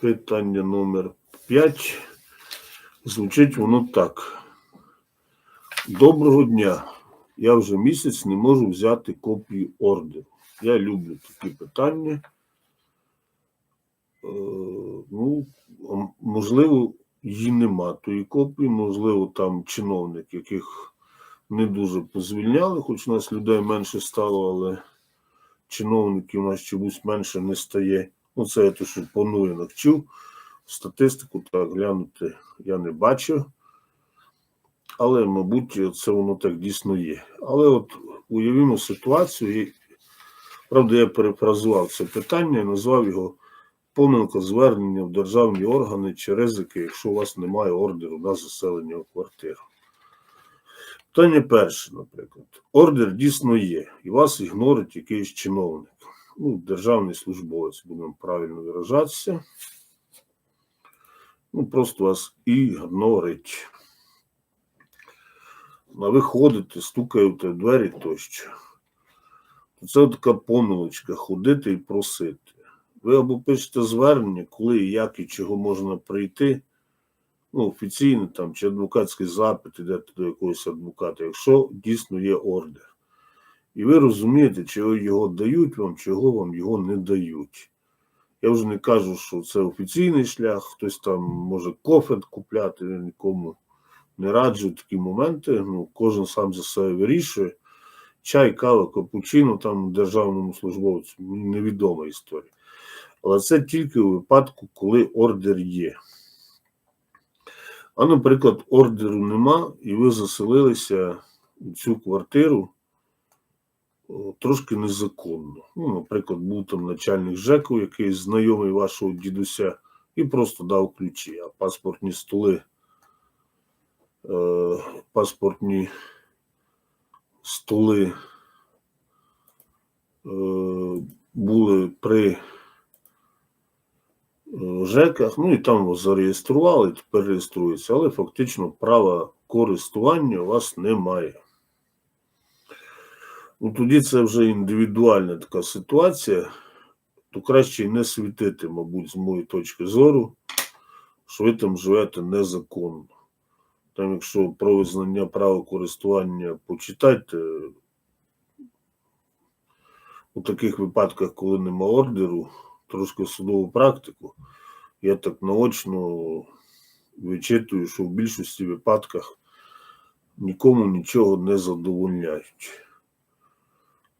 Питання номер 5. Звучить воно так. Доброго дня. Я вже місяць не можу взяти копію ордеру. Я люблю такі питання. Е, ну, можливо, її нема тої копії, можливо, там чиновник, яких не дуже позвільняли, хоч у нас людей менше стало, але чиновників у нас чомусь менше не стає. Ну, це я те, що по новинах. Статистику так глянути я не бачив. Але, мабуть, це воно так дійсно є. Але от уявімо ситуацію, і, правда, я перефразував це питання і назвав його помилка звернення в державні органи чи ризики, якщо у вас немає ордеру на заселення в квартиру. Питання перше, наприклад. Ордер дійсно є, і вас ігнорить якийсь чиновник. Ну, державний службовець, будемо правильно виражатися. Ну, просто вас ігнорить. А ви ходите, стукаєте в двері тощо. Це така помилочка ходити і просити. Ви або пишете звернення, коли, як і чого можна прийти. Ну, офіційно там чи адвокатський запит, ідете до якогось адвоката, якщо дійсно є ордер. І ви розумієте, чого його дають вам, чого вам його не дають. Я вже не кажу, що це офіційний шлях, хтось там може кофет купляти, я нікому не раджу такі моменти. Ну, кожен сам за себе вирішує. Чай, кава, капучино там державному службовцю невідома історія. Але це тільки у випадку, коли ордер є. А, наприклад, ордеру нема, і ви заселилися у цю квартиру трошки незаконно. Ну, наприклад, був там начальник ЖЕКу, якийсь знайомий вашого дідуся, і просто дав ключі, а паспортні столи, е, паспортні столи е, були при е, ЖЕКах, ну і там зареєстрували, тепер реєструється, але фактично права користування у вас немає. Ну, тоді це вже індивідуальна така ситуація, то краще й не світити, мабуть, з моєї точки зору, що ви там живете незаконно. Там, якщо про визнання права користування почитайте, у таких випадках, коли нема ордеру, трошки судову практику, я так наочно вичитую, що в більшості випадках нікому нічого не задовольняють.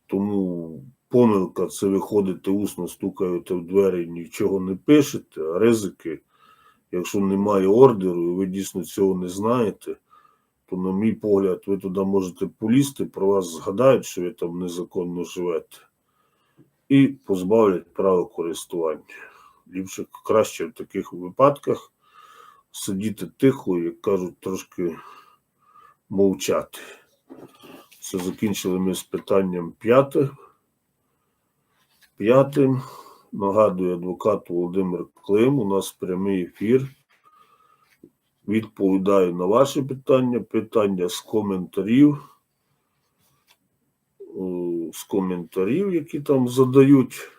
Тому помилка це ви ходите усно, стукаєте в двері, нічого не пишете, а ризики, якщо немає ордеру, і ви дійсно цього не знаєте, то, на мій погляд, ви туди можете полізти, про вас згадають, що ви там незаконно живете, і позбавлять права користування. Ліпше краще в таких випадках сидіти тихо, як кажуть, трошки мовчати. Це закінчили ми з питанням п'яте. П'ятим. Нагадую адвокат Володимир Клим. У нас прямий ефір. Відповідаю на ваші питання. Питання з коментарів. Е, З коментарів, які там задають.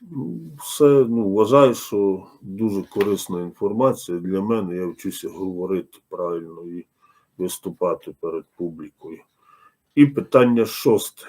Ну, Все ну, вважаю, що дуже корисна інформація для мене. Я вчуся говорити правильно і виступати перед публікою. І питання шосте.